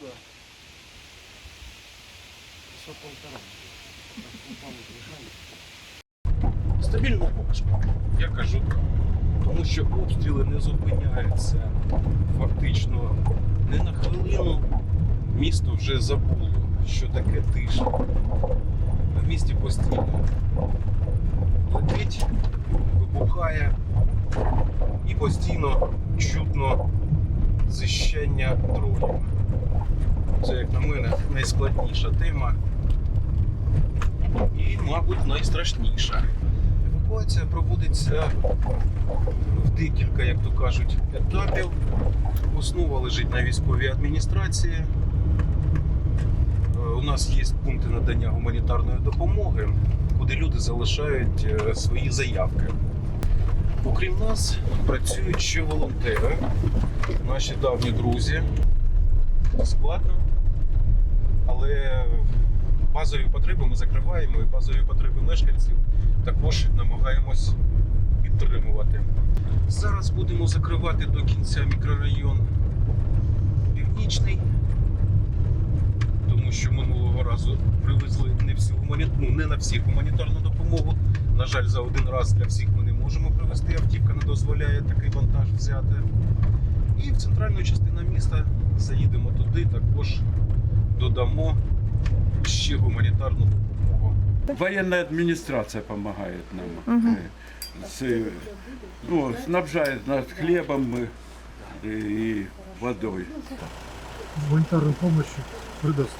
да. Часа полтора. Стабільно. Я кажу так. Тому що обстріли не зупиняються фактично не на хвилину. Місто вже забуло, що таке тиша. В місті постійно летить, вибухає і постійно чутно зищення дронів. Це, як на мене, найскладніша тема і, мабуть, найстрашніша. Евакуація проводиться в декілька, як то кажуть, етапів. Основа лежить на військовій адміністрації. Е, У нас є пункти надання гуманітарної допомоги, куди люди залишають е, свої заявки. Окрім нас, працюють ще волонтери, наші давні друзі. Складно, але базові потреби ми закриваємо і базові потреби мешканців також намагаємось підтримувати. Зараз будемо закривати до кінця мікрорайон Північний, тому що минулого разу привезли не всю ну, не на всіх гуманітарну допомогу. На жаль, за один раз для всіх ми не можемо привезти. Автівка не дозволяє такий вантаж взяти. І в центральну частину міста заїдемо туди, також додамо ще гуманітарну допомогу. Военная администрация помогает нам. Э, с, ну, снабжает нас хлебом э, и водой. гуманитарной помощи предоставить.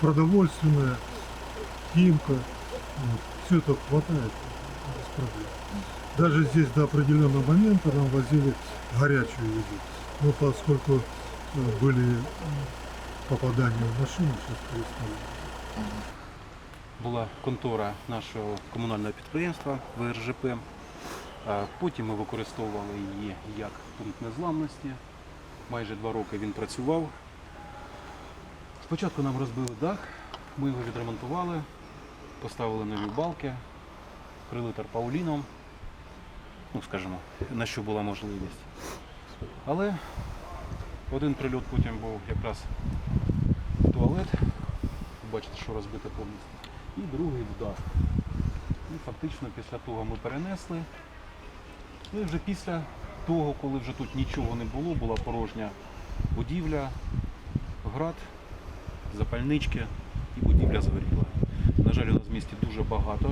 Продовольственная, химка, все это хватает без проблем. Даже здесь до определенного момента нам возили горячую еду. Но поскольку э, были попадания в машину, сейчас перестали. була контора нашого комунального підприємства ВРЖП. Е, Потім ми використовували її як пункт незламності. Майже два роки він працював. Спочатку нам розбили дах, ми його відремонтували, поставили нові балки, крили тарпауліном, ну скажімо, на що була можливість. Але один прильот потім був якраз в туалет. Бачите, що розбите повністю і другий в дах. І фактично після того ми перенесли. Ну і вже після того, коли вже тут нічого не було, була порожня будівля, град, запальнички і будівля згоріла. На жаль, у нас в місті дуже багато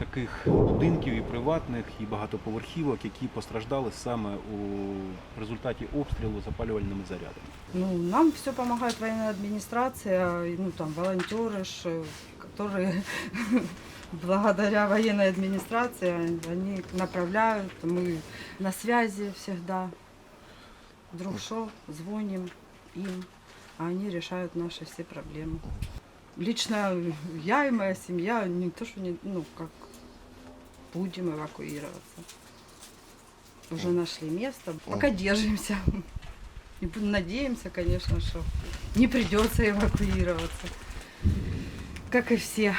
таких будинків і приватних, і багатоповерхівок, які постраждали саме у результаті обстрілу запалювальними зарядами. Ну, нам все помогает военная администрация, и, ну там волонтеры, ж, э, которые благодаря военной администрации они направляют, мы на связи всегда. Вдруг что, звоним им, а они решают наши все проблемы. Лично я и моя семья не то, что не, ну как будем эвакуироваться. Уже нашли место, пока держимся. И надеемся, конечно, что не придется эвакуироваться. Как и все.